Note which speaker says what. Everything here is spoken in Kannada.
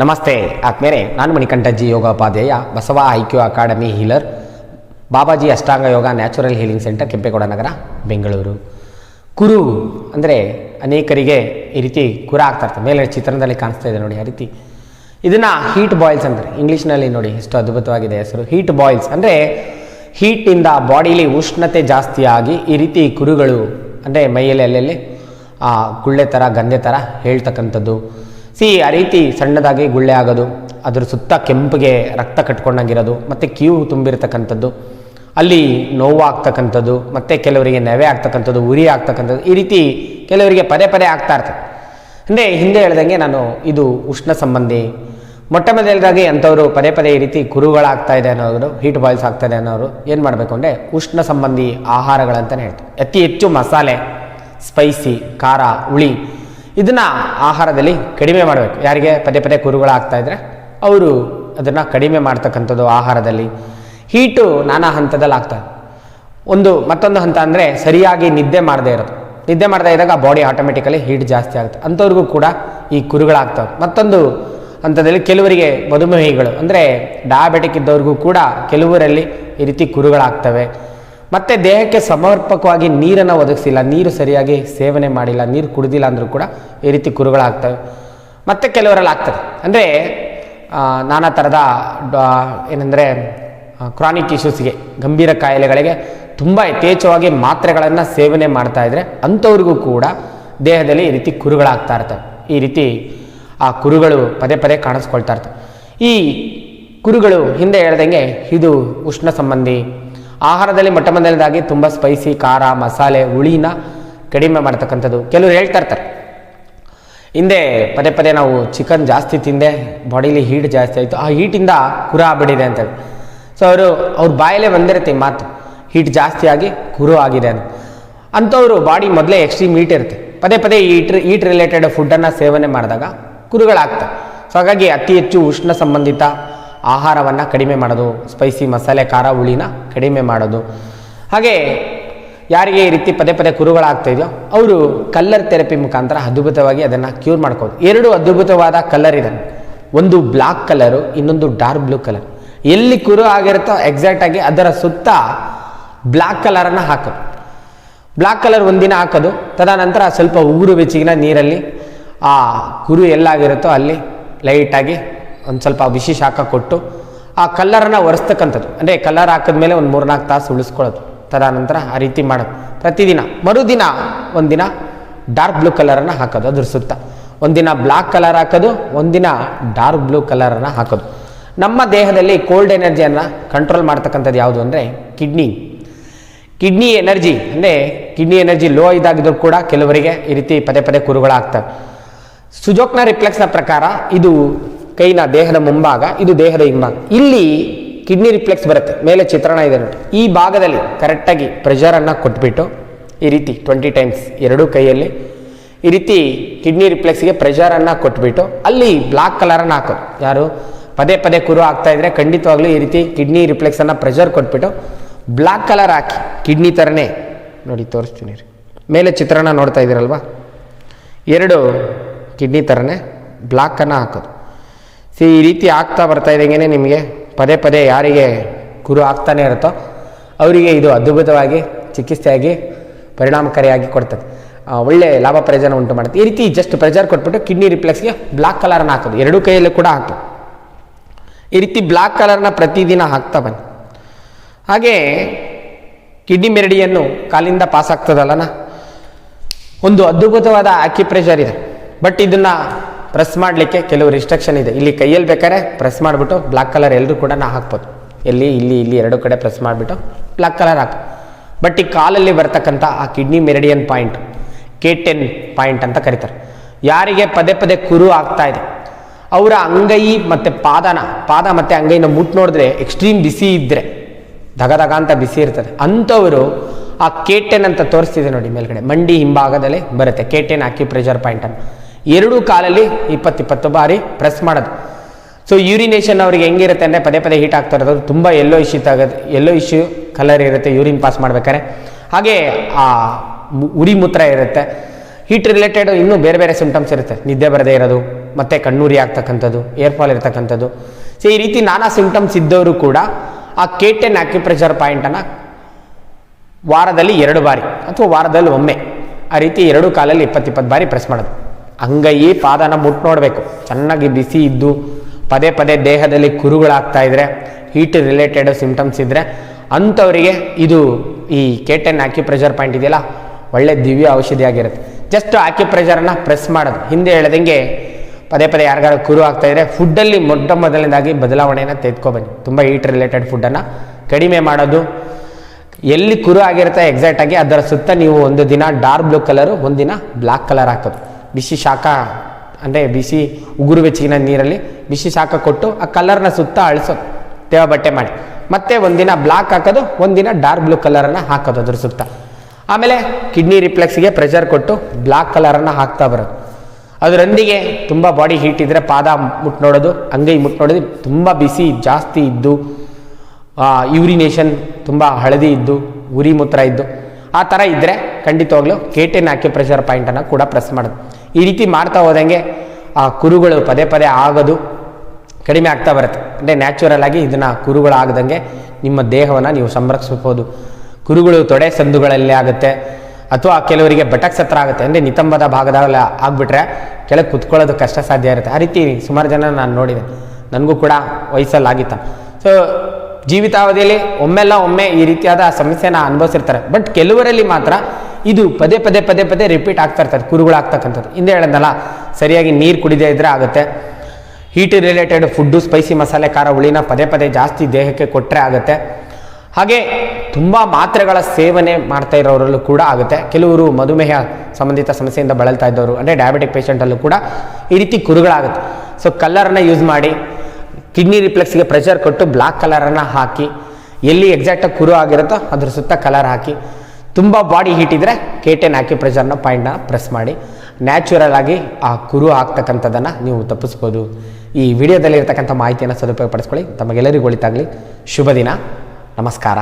Speaker 1: ನಮಸ್ತೆ. ಆತ್ಮೇರೆ ನಾನು ಮಣಿಕಂಠಜ್ಜಿ ಯೋಗೋಪಾಧ್ಯಾಯ, Basava IQ academy healer, Babaji Ashtanga yoga natural healing centre, Kempegowda Nagar, Bengaluru. ಕುರು ಅಂದರೆ ಅನೇಕರಿಗೆ ಈ ರೀತಿ ಕುರ ಆಗ್ತಾ ಇರ್ತದೆ. ಮೇಲೆ ಚಿತ್ರಣದಲ್ಲಿ ಕಾಣಿಸ್ತಾ ಇದೆ ನೋಡಿ ಆ ರೀತಿ. ಇದನ್ನು ಹೀಟ್ ಬಾಯ್ಲ್ಸ್ ಅಂದರೆ, ಇಂಗ್ಲೀಷ್ನಲ್ಲಿ ನೋಡಿ ಎಷ್ಟು ಅದ್ಭುತವಾಗಿದೆ ಹೆಸರು. ಹೀಟ್ ಬಾಯ್ಲ್ಸ್ ಅಂದರೆ ಹೀಟಿಂದ ಬಾಡಿಲಿ ಉಷ್ಣತೆ ಜಾಸ್ತಿಯಾಗಿ ಈ ರೀತಿ ಕುರುಗಳು ಅಂದರೆ ಮೈಯಲ್ಲಿ ಅಲ್ಲಲ್ಲಿ ಗುಳ್ಳೆ ಥರ ಗಂಧೆ ಥರ ಹೇಳ್ತಕ್ಕಂಥದ್ದು. ಸಿ, ಆ ರೀತಿ ಸಣ್ಣದಾಗಿ ಗುಳ್ಳೆ ಆಗೋದು, ಅದರ ಸುತ್ತ ಕೆಂಪಿಗೆ ರಕ್ತ ಕಟ್ಕೊಂಡಂಗಿರೋದು, ಮತ್ತು ಕ್ಯೂ ತುಂಬಿರತಕ್ಕಂಥದ್ದು, ಅಲ್ಲಿ ನೋವು ಆಗ್ತಕ್ಕಂಥದ್ದು ಮತ್ತು ಕೆಲವರಿಗೆ ನೆವೆ ಆಗ್ತಕ್ಕಂಥದ್ದು, ಉರಿ ಆಗ್ತಕ್ಕಂಥದ್ದು, ಈ ರೀತಿ ಕೆಲವರಿಗೆ ಪದೇ ಪದೇ ಆಗ್ತಾ ಇರ್ತದೆ. ಅಂದರೆ ಹಿಂದೆ ಹೇಳ್ದಂಗೆ ನಾನು ಇದು ಉಷ್ಣ ಸಂಬಂಧಿ, ಮೊಟ್ಟ ಮೊದಲದಾಗಿ ಅಂಥವರು ಪದೇ ಪದೇ ಈ ರೀತಿ ಕುರುಗಳಾಗ್ತಾ ಇದೆ ಅನ್ನೋರು ಹೀಟ್ ಬಾಯ್ಲ್ಸ್ ಆಗ್ತಾ ಇದೆ ಅನ್ನೋರು ಏನು ಮಾಡಬೇಕು ಅಂದರೆ ಉಷ್ಣ ಸಂಬಂಧಿ ಆಹಾರಗಳಂತಲೇ ಹೇಳ್ತಾರೆ. ಅತಿ ಹೆಚ್ಚು ಮಸಾಲೆ ಸ್ಪೈಸಿ ಖಾರ, ಹುಳಿ ಇದನ್ನು ಆಹಾರದಲ್ಲಿ ಕಡಿಮೆ ಮಾಡಬೇಕು. ಯಾರಿಗೆ ಪದೇ ಪದೇ ಕುರುಗಳಾಗ್ತಾ ಇದ್ದರೆ ಅವರು ಅದನ್ನು ಕಡಿಮೆ ಮಾಡ್ತಕ್ಕಂಥದ್ದು ಆಹಾರದಲ್ಲಿ. ಹೀಟು ನಾನಾ ಹಂತದಲ್ಲಿ ಆಗ್ತದೆ ಒಂದು ಮತ್ತೊಂದು ಹಂತ ಅಂದರೆ ಸರಿಯಾಗಿ ನಿದ್ದೆ ಮಾಡದೇ ಇರೋದು. ನಿದ್ದೆ ಮಾಡದೇ ಇದ್ದಾಗ ಬಾಡಿ ಆಟೋಮೆಟಿಕಲಿ ಹೀಟ್ ಜಾಸ್ತಿ ಆಗುತ್ತೆ. ಅಂಥವ್ರಿಗೂ ಕೂಡ ಈ ಕುರುಗಳಾಗ್ತವೆ ಮತ್ತೊಂದು ಹಂತದಲ್ಲಿ ಕೆಲವರಿಗೆ ಮಧುಮೇಹಿಗಳು ಅಂದರೆ ಡಯಾಬೆಟಿಕ್ ಇದ್ದವ್ರಿಗೂ ಕೂಡ ಕೆಲವರಲ್ಲಿ ಈ ರೀತಿ ಕುರುಗಳಾಗ್ತವೆ. ಮತ್ತು ದೇಹಕ್ಕೆ ಸಮರ್ಪಕವಾಗಿ ನೀರನ್ನು ಒದಗಿಸಿಲ್ಲ. ನೀರು ಸರಿಯಾಗಿ ಸೇವನೆ ಮಾಡಿಲ್ಲ. ನೀರು ಕುಡಿದಿಲ್ಲ ಅಂದರೂ ಕೂಡ ಈ ರೀತಿ ಕುರುಗಳಾಗ್ತವೆ. ಮತ್ತು ಕೆಲವರಲ್ಲಿ ಆಗ್ತದೆ. ಅಂದರೆ ನಾನಾ ಥರದ ಏನಂದರೆ ಕ್ರಾನಿಕ್ ಇಶ್ಯೂಸ್ಗೆ ಗಂಭೀರ ಕಾಯಿಲೆಗಳಿಗೆ ತುಂಬ ಯಥೇಚ್ಛವಾಗಿ ಮಾತ್ರೆಗಳನ್ನು ಸೇವನೆ ಮಾಡ್ತಾ ಇದ್ದರೆ ಅಂಥವ್ರಿಗೂ ಕೂಡ ದೇಹದಲ್ಲಿ ಈ ರೀತಿ ಕುರುಗಳಾಗ್ತಾ ಇರ್ತವೆ. ಈ ರೀತಿ, ಆ, ಕುರುಗಳು ಪದೇ ಪದೇ ಕಾಣಿಸ್ಕೊಳ್ತಾ ಇರ್ತವೆ. ಈ ಕುರುಗಳು ಹಿಂದೆ ಹೇಳ್ದಂಗೆ ಇದು ಉಷ್ಣ ಸಂಬಂಧಿ ಆಹಾರದಲ್ಲಿ ಮೊಟ್ಟ ಮೊದಲನೇದಾಗಿ ತುಂಬ ಸ್ಪೈಸಿ ಖಾರ, ಮಸಾಲೆ, ಹುಳಿನ ಕಡಿಮೆ ಮಾಡ್ತಕ್ಕಂಥದ್ದು. ಕೆಲವರು ಹೇಳ್ತಾ ಇರ್ತಾರೆ. ಹಿಂದೆ ಪದೇ ಪದೇ ನಾವು ಚಿಕನ್ ಜಾಸ್ತಿ ತಿಂದೆ ಬಾಡಿಲಿ ಹೀಟ್ ಜಾಸ್ತಿ ಆಯಿತು. ಆ ಹೀಟಿಂದ ಕುರ ಆಗ್ಬಿಟ್ಟಿದೆ ಅಂತ ಸೊ ಅವರು, ಅವ್ರ ಬಾಯಲ್ಲೇ ಬಂದಿರುತ್ತೆ ಮಾತು. ಹೀಟ್ ಜಾಸ್ತಿ ಆಗಿ ಕುರು ಆಗಿದೆ ಅಂತ. ಅಂಥವ್ರು ಬಾಡಿ ಮೊದಲೇ ಎಕ್ಸ್ಟ್ರೀಮ್ ಹೀಟ್ ಇರುತ್ತೆ. ಪದೇ ಪದೇ ಹೀಟ್ ಹೀಟ್ ರಿಲೇಟೆಡ್ ಫುಡ್ಡನ್ನು ಸೇವನೆ ಮಾಡಿದಾಗ ಕುರುಗಳಾಗ್ತವೆ. ಸೊ ಹಾಗಾಗಿ ಅತಿ ಹೆಚ್ಚು ಉಷ್ಣ ಸಂಬಂಧಿತ ಆಹಾರವನ್ನು ಕಡಿಮೆ ಮಾಡೋದು ಸ್ಪೈಸಿ ಮಸಾಲೆ, ಖಾರ, ಹುಳಿನ ಕಡಿಮೆ ಮಾಡೋದು. ಹಾಗೆ ಯಾರಿಗೆ ಈ ರೀತಿ ಪದೇ ಪದೇ ಕುರುಗಳಾಗ್ತಾಯಿದೆಯೋ ಅವರು ಕಲ್ಲರ್ ಥೆರಪಿ ಮುಖಾಂತರ ಅದ್ಭುತವಾಗಿ ಅದನ್ನು ಕ್ಯೂರ್ ಮಾಡ್ಕೋದು ಎರಡು ಅದ್ಭುತವಾದ ಕಲರ್ ಇದೆ. ಒಂದು ಬ್ಲಾಕ್ ಕಲರು ಇನ್ನೊಂದು ಡಾರ್ಕ್ ಬ್ಲೂ ಕಲರ್ ಎಲ್ಲಿ ಕುರು ಆಗಿರುತ್ತೋ ಎಕ್ಸಾಕ್ಟಾಗಿ ಅದರ ಸುತ್ತ ಬ್ಲ್ಯಾಕ್ ಕಲರನ್ನು ಹಾಕೋದು. ಬ್ಲ್ಯಾಕ್ ಕಲರ್ ಒಂದಿನ ಹಾಕೋದು, ತದನಂತರ ಸ್ವಲ್ಪ ಉಗುರು ಬೆಚ್ಚಗಿನ ನೀರಲ್ಲಿ ಆ ಕುರು ಎಲ್ಲಾಗಿರುತ್ತೋ ಅಲ್ಲಿ ಲೈಟಾಗಿ ಒಂದು ಸ್ವಲ್ಪ ಬಿಸಿ ಶಾಖ ಕೊಟ್ಟು ಆ ಕಲ್ಲರನ್ನು ಒರೆಸ್ತಕ್ಕಂಥದ್ದು. ಅಂದರೆ ಕಲರ್ ಹಾಕಿದ್ಮೇಲೆ ಒಂದು ಮೂರ್ನಾಲ್ಕು ತಾಸು ಉಳಿಸ್ಕೊಳ್ಳೋದು. ತದನಂತರ ಆ ರೀತಿ ಮಾಡೋದು. ಪ್ರತಿದಿನ, ಮರುದಿನ ಒಂದಿನ ಡಾರ್ಕ್ ಬ್ಲೂ ಕಲರನ್ನು ಹಾಕೋದು, ಅದ್ರ ಸುತ್ತ. ಒಂದಿನ ಬ್ಲ್ಯಾಕ್ ಕಲರ್ ಹಾಕೋದು, ಒಂದಿನ ಡಾರ್ಕ್ ಬ್ಲೂ ಕಲರನ್ನು ಹಾಕೋದು. ನಮ್ಮ ದೇಹದಲ್ಲಿ ಕೋಲ್ಡ್ ಎನರ್ಜಿಯನ್ನು ಕಂಟ್ರೋಲ್ ಮಾಡ್ತಕ್ಕಂಥದ್ದು ಯಾವುದು ಅಂದರೆ ಕಿಡ್ನಿ ಕಿಡ್ನಿ ಎನರ್ಜಿ ಅಂದರೆ ಕಿಡ್ನಿ ಎನರ್ಜಿ ಲೋ ಇದಾಗಿದ್ರು ಕೂಡ ಕೆಲವರಿಗೆ ಈ ರೀತಿ ಪದೇ ಪದೇ ಕುರುಗಳಾಗ್ತವೆ. ಸುಜೋಕ್ನ ರಿಫ್ಲೆಕ್ಸ್ನ ಪ್ರಕಾರ ಇದು ಕೈನ ದೇಹದ ಮುಂಭಾಗ, ಇದು ದೇಹದ ಹಿಂಭಾಗ. ಇಲ್ಲಿ ಕಿಡ್ನಿ ರಿಫ್ಲೆಕ್ಸ್ ಬರುತ್ತೆ, ಮೇಲೆ ಚಿತ್ರಣ ಇದೆ ನೋಡಿ. ಈ ಭಾಗದಲ್ಲಿ ಕರೆಕ್ಟಾಗಿ ಪ್ರೆಷರನ್ನು ಕೊಟ್ಬಿಟ್ಟು ಈ ರೀತಿ ಟ್ವೆಂಟಿ ಟೈಮ್ಸ್ ಎರಡೂ ಕೈಯಲ್ಲಿ ಈ ರೀತಿ ಕಿಡ್ನಿ ರಿಫ್ಲೆಕ್ಸ್ಗೆ ಪ್ರೆಷರನ್ನು ಕೊಟ್ಬಿಟ್ಟು ಅಲ್ಲಿ ಬ್ಲಾಕ್ ಕಲರನ್ನು ಹಾಕೋದು. ಯಾರು? ಪದೇ ಪದೇ ಕುರು ಆಗ್ತಾ ಇದ್ರೆ ಖಂಡಿತವಾಗ್ಲೂ ಈ ರೀತಿ ಕಿಡ್ನಿ ರಿಫ್ಲೆಕ್ಸನ್ನು ಪ್ರೆಷರ್ ಕೊಟ್ಬಿಟ್ಟು ಬ್ಲ್ಯಾಕ್ ಕಲರ್ ಹಾಕಿ ಕಿಡ್ನಿ ಥರನೇ ನೋಡಿ ತೋರಿಸ್ತೀನಿ ಮೇಲೆ ಚಿತ್ರಣ ನೋಡ್ತಾ ಇದ್ದೀರಲ್ವಾ ಎರಡು ಕಿಡ್ನಿ ಥರನೇ ಬ್ಲ್ಯಾಕನ್ನು ಹಾಕೋದು. ಸಿ, ಈ ರೀತಿ ಆಗ್ತಾ ಬರ್ತಾ ಇದ್ದಂಗೆ ನಿಮಗೆ? ಪದೇ ಪದೇ ಯಾರಿಗೆ ಗುರು ಆಗ್ತಾನೆ ಇರುತ್ತೋ, ಅವರಿಗೆ ಇದು ಅದ್ಭುತವಾಗಿ, ಚಿಕಿತ್ಸೆಯಾಗಿ, ಪರಿಣಾಮಕಾರಿಯಾಗಿ ಕೊಡ್ತದೆ. ಒಳ್ಳೆ ಲಾಭ ಪ್ರಯೋಜನ ಉಂಟು ಮಾಡುತ್ತೆ. ಈ ರೀತಿ ಜಸ್ಟ್ ಪ್ರೆಜರ್ ಕೊಟ್ಬಿಟ್ಟು ಕಿಡ್ನಿ ರಿಪ್ಲೆಕ್ಸ್ಗೆ ಬ್ಲಾಕ್ ಕಲರ್ನ ಹಾಕೋದು. ಎರಡೂ ಕೈಯಲ್ಲೂ ಕೂಡ ಹಾಕೋದು. ಈ ರೀತಿ ಬ್ಲಾಕ್ ಕಲರ್ನ ಪ್ರತಿದಿನ ಹಾಕ್ತಾ ಬನ್ನಿ. ಹಾಗೆ, ಕಿಡ್ನಿ ಮೆರಡಿಯನ್ನು ಕಾಲಿಂದ ಪಾಸ್ ಆಗ್ತದಲ್ಲನ? ಒಂದು ಅದ್ಭುತವಾದ ಆಕ್ಯುಪ್ರೆಷರ್ ಇದೆ. ಬಟ್ ಇದನ್ನು ಪ್ರೆಸ್ ಮಾಡಲಿಕ್ಕೆ ಕೆಲವು ರಿಸ್ಟ್ರಿಕ್ಷನ್ ಇದೆ. ಇಲ್ಲಿ ಕೈಯಲ್ಲಿ ಬೇಕಾದ್ರೆ ಪ್ರೆಸ್ ಮಾಡಿಬಿಟ್ಟು ಬ್ಲಾಕ್ ಕಲರ್ ಎಲ್ಲರೂ ಕೂಡ ನಾ ಹಾಕ್ಬೋದು. ಎಲ್ಲಿ, ಇಲ್ಲಿ ಇಲ್ಲಿ ಎರಡು ಕಡೆ ಪ್ರೆಸ್ ಮಾಡಿಬಿಟ್ಟು ಬ್ಲಾಕ್ ಕಲರ್ ಹಾಕಿ ಬಟ್ ಈ ಕಾಲಲ್ಲಿ ಬರ್ತಕ್ಕಂಥ ಆ kidney meridian point K ten point ಅಂತ ಕರೀತಾರೆ. ಯಾರಿಗೆ ಪದೇ ಪದೇ ಕುರು ಆಗ್ತಾ ಇದೆ. ಅವರ ಅಂಗೈ ಮತ್ತು ಪಾದನ, ಪಾದ ಮತ್ತು ಅಂಗೈನ ಮುಟ್ ನೋಡಿದ್ರೆ ಎಕ್ಸ್ಟ್ರೀಮ್ ಬಿಸಿ ಇದ್ದರೆ ದಗ ದಗ ಅಂತ ಬಿಸಿ ಇರ್ತದೆ. ಅಂಥವರು ಆ ಕೆ ಟೆನ್ ಅಂತ ತೋರಿಸ್ತಿದೆ ನೋಡಿ ಮೇಲ್ಗಡೆ. ಮಂಡಿ ಹಿಂಭಾಗದಲ್ಲಿ ಬರುತ್ತೆ. ಕೇಟೆನ್ ಪ್ರೆಷರ್ ಪಾಯಿಂಟ್ ಅಂತ ಎರಡೂ ಕಾಲಲ್ಲಿ ಇಪ್ಪತ್ತು ಇಪ್ಪತ್ತು ಬಾರಿ ಪ್ರೆಸ್ ಮಾಡೋದು. ಸೊ ಯೂರಿನೇಷನ್ ಅವ್ರಿಗೆ ಹೆಂಗಿರುತ್ತೆ ಅಂದರೆ ಪದೇ ಪದೇ ಹೀಟ್ ಆಗ್ತಾ ಇರೋದು. ತುಂಬ ಎಲ್ಲೋ ಇಶ್ಯೂ ತಾಗೋದು ಎಲ್ಲೋ ಇಶ್ಯೂ ಕಲರ್ ಇರುತ್ತೆ ಯೂರಿನ್ ಪಾಸ್ ಮಾಡ್ಬೇಕಾದ್ರೆ. ಹಾಗೆ, ಆ ಉರಿ ಮೂತ್ರ ಇರುತ್ತೆ. ಹೀಟ್ ರಿಲೇಟೆಡ್ ಇನ್ನೂ ಬೇರೆ ಬೇರೆ ಸಿಂಟಮ್ಸ್ ಇರುತ್ತೆ. ನಿದ್ದೆ ಬರದೇ ಇರೋದು, ಮತ್ತು ಕಣ್ಣೂರಿ ಆಗ್ತಕ್ಕಂಥದ್ದು ಏರ್ ಫಾಲ್ ಇರ್ತಕ್ಕಂಥದ್ದು. ಸೊ ಈ ರೀತಿ ನಾನಾ ಸಿಂಪ್ಟಮ್ಸ್ ಇದ್ದವರು ಕೂಡ ಆ ಕೆ ಟೆನ್ ಆಕ್ಯುಪ್ರೆಷರ್ ಪಾಯಿಂಟನ್ನು ವಾರದಲ್ಲಿ ಎರಡು ಬಾರಿ ಅಥವಾ ವಾರದಲ್ಲಿ ಒಮ್ಮೆ ಆ ರೀತಿ ಎರಡು ಕಾಲಲ್ಲಿ ಇಪ್ಪತ್ತಿಪ್ಪತ್ತು ಬಾರಿ ಪ್ರೆಸ್ ಮಾಡೋದು. ಅಂಗೈ ಪಾದನ ಮುಟ್ಟು ನೋಡಬೇಕು. ಚೆನ್ನಾಗಿ ಬಿಸಿ ಇದ್ದು ಪದೇ ಪದೇ ದೇಹದಲ್ಲಿ ಕುರುಗಳಾಗ್ತಾ ಇದ್ರೆ ಹೀಟ್ ರಿಲೇಟೆಡ್ ಸಿಂಪ್ಟಮ್ಸ್ ಇದ್ದರೆ ಅಂಥವರಿಗೆ ಇದು ಈ ಕೆ ಟೆನ್ ಆಕ್ಯುಪ್ರೆಷರ್ ಪಾಯಿಂಟ್ ಇದೆಯಲ್ಲ, ಒಳ್ಳೆ ದಿವ್ಯ ಔಷಧಿ ಆಗಿರುತ್ತೆ ಜಸ್ಟ್ ಆಕ್ಯುಪ್ರೆಷರನ್ನು ಪ್ರೆಸ್ ಮಾಡೋದು. ಹಿಂದೆ ಹೇಳದಂಗೆ ಪದೇ ಪದೇ ಯಾರಿಗಾರು ಕುರು ಆಗ್ತಾ ಇದ್ರೆ ಫುಡ್ಡಲ್ಲಿ ಮೊಟ್ಟ ಮೊದಲನೇದಾಗಿ ಬದಲಾವಣೆಯನ್ನು ತೆಗೆದುಕೊಬನ್ನಿ. ತುಂಬ ಹೀಟ್ ರಿಲೇಟೆಡ್ ಫುಡ್ಡನ್ನು ಕಡಿಮೆ ಮಾಡೋದು. ಎಲ್ಲಿ ಕುರು ಆಗಿರುತ್ತೆ ಎಕ್ಸಾಕ್ಟ್ ಆಗಿ ಅದರ ಸುತ್ತ ನೀವು ಒಂದು ದಿನ ಡಾರ್ಕ್ ಬ್ಲೂ ಕಲರು ಒಂದಿನ ಬ್ಲ್ಯಾಕ್ ಕಲರ್ ಹಾಕೋದು. ಬಿಸಿ ಶಾಖ, ಅಂದರೆ ಬಿಸಿ ಉಗುರು ಬೆಚ್ಚಗಿನ ನೀರಲ್ಲಿ ಬಿಸಿ ಶಾಖ ಕೊಟ್ಟು ಆ ಕಲರ್ನ ಸುತ್ತ ಅಳಿಸೋದು. ತೇವ ಬಟ್ಟೆ ಮಾಡಿ. ಮತ್ತೆ ಒಂದಿನ ಬ್ಲಾಕ್ ಹಾಕೋದು, ಒಂದಿನ ಡಾರ್ಕ್ ಬ್ಲೂ ಕಲರನ್ನು ಹಾಕೋದು ಅದ್ರ ಸುತ್ತ. ಆಮೇಲೆ ಕಿಡ್ನಿ ರಿಫ್ಲೆಕ್ಸ್ಗೆ ಪ್ರೆಷರ್ ಕೊಟ್ಟು ಬ್ಲಾಕ್ ಕಲರನ್ನು ಹಾಕ್ತಾ ಬರೋದು. ಅದರೊಂದಿಗೆ ತುಂಬ ಬಾಡಿ ಹೀಟ್ ಇದ್ದರೆ ಪಾದ ಮುಟ್ ನೋಡೋದು, ಅಂಗೈ ಮುಟ್ ನೋಡೋದು, ತುಂಬ ಬಿಸಿ, ಜಾಸ್ತಿ ಇದ್ದು ಯೂರಿನೇಷನ್ ತುಂಬ ಹಳದಿ ಇದ್ದು, ಉರಿ ಮೂತ್ರ ಇದ್ದು, ಆ ಥರ ಇದ್ದರೆ ಖಂಡಿತವಾಗ್ಲೂ ಕೇಟೆನ್ ಆಕ್ಯುಪ್ರೆಷರ್ ಪಾಯಿಂಟನ್ನು ಕೂಡ ಪ್ರೆಸ್ ಮಾಡೋದು. ಈ ರೀತಿ ಮಾಡ್ತಾ ಹೋದಂಗೆ ಆ ಕುರುಗಳು ಪದೇ ಪದೇ ಆಗೋದು, ಕಡಿಮೆ ಆಗ್ತಾ ಬರುತ್ತೆ. ಅಂದರೆ ನ್ಯಾಚುರಲ್ ಆಗಿ ಇದನ್ನು ಕುರುಗಳು ಆಗದಂಗೆ ನಿಮ್ಮ ದೇಹವನ್ನು ನೀವು ಸಂರಕ್ಷಿಸ್ಬೋದು ಕುರುಗಳು ತೊಡೆ ಸಂದುಗಳಲ್ಲಿ ಆಗುತ್ತೆ, ಅಥವಾ ಕೆಲವರಿಗೆ ಬಟಕ್ ಹತ್ರ ಆಗುತ್ತೆ. ಅಂದರೆ ನಿತಂಬದ ಭಾಗದಲ್ಲಿ ಆಗಿಬಿಟ್ರೆ ಕೆಳಗೆ ಕುತ್ಕೊಳ್ಳೋದು ಕಷ್ಟ ಸಾಧ್ಯ ಇರುತ್ತೆ. ಆ ರೀತಿ ಸುಮಾರು ಜನ ನಾನು ನೋಡಿದೆ. ನನಗೂ ಕೂಡ ವಯಸ್ಸಲ್ಲಿ ಆಗಿತ್ತ ಸೊ ಜೀವಿತಾವಧಿಯಲ್ಲಿ ಒಮ್ಮೆಲ್ಲ ಒಮ್ಮೆ ಈ ರೀತಿಯಾದ ಸಮಸ್ಯೆನ ಅನುಭವಿಸಿರ್ತಾರೆ. ಬಟ್ ಕೆಲವರಲ್ಲಿ ಮಾತ್ರ ಇದು ಪದೇ ಪದೇ ಪದೇ ಪದೇ ರಿಪೀಟ್ ಆಗ್ತಾ ಇರ್ತದೆ ಕುರುಗಳು ಆಗ್ತಕ್ಕಂಥದ್ದು ಹಿಂದೆ ಹೇಳೋದಲ್ಲ ಸರಿಯಾಗಿ ನೀರು ಕುಡಿದೇ ಇದ್ರೆ ಆಗುತ್ತೆ. ಹೀಟ್ ರಿಲೇಟೆಡ್ ಫುಡ್ಡು ಸ್ಪೈಸಿ ಮಸಾಲೆ, ಖಾರ, ಹುಳಿನ ಪದೇ ಪದೇ ಜಾಸ್ತಿ ದೇಹಕ್ಕೆ ಕೊಟ್ಟರೆ ಆಗುತ್ತೆ. ಹಾಗೆ ತುಂಬ ಮಾತ್ರೆಗಳ ಸೇವನೆ ಮಾಡ್ತಾ ಇರೋರಲ್ಲೂ ಕೂಡ ಆಗುತ್ತೆ. ಕೆಲವರು ಮಧುಮೇಹ ಸಂಬಂಧಿತ ಸಮಸ್ಯೆಯಿಂದ ಬಳಲ್ತಾ ಇದ್ದವರು, ಅಂದರೆ ಡಯಾಬಿಟಿಕ್ ಪೇಷೆಂಟಲ್ಲೂ ಕೂಡ ಈ ರೀತಿ ಕುರುಗಳಾಗುತ್ತೆ. ಸೊ ಕಲ್ಲರನ್ನು ಯೂಸ್ ಮಾಡಿ ಕಿಡ್ನಿ ರಿಪ್ಲೆಕ್ಸ್ಗೆ ಪ್ರೆಷರ್ ಕೊಟ್ಟು ಬ್ಲ್ಯಾಕ್ ಕಲರನ್ನು ಹಾಕಿ, ಎಲ್ಲಿ ಎಕ್ಸಾಕ್ಟಾಗಿ ಕುರು ಆಗಿರುತ್ತೋ ಅದ್ರ ಸುತ್ತ ಕಲರ್ ಹಾಕಿ ತುಂಬ ಬಾಡಿ ಹೀಟ್ ಇದ್ದರೆ ಕೇಟೆನ್ ಹಾಕಿ ಪ್ರೆಷರ್ನ ಪಾಯಿಂಟ್ನ ಪ್ರೆಸ್ ಮಾಡಿ ನ್ಯಾಚುರಲ್ ಆಗಿ ಆ ಕುರು ಆಗ್ತಕ್ಕಂಥದ್ದನ್ನು ನೀವು ತಪ್ಪಿಸ್ಬೋದು. ಈ ವಿಡಿಯೋದಲ್ಲಿ ಇರತಕ್ಕಂಥ ಮಾಹಿತಿಯನ್ನು ಸದುಪಯೋಗ ಪಡಿಸ್ಕೊಳ್ಳಿ ತಮಗೆಲ್ಲರಿಗೂ ಒಳಿತಾಗಲಿ. ಶುಭ ದಿನ. ನಮಸ್ಕಾರ.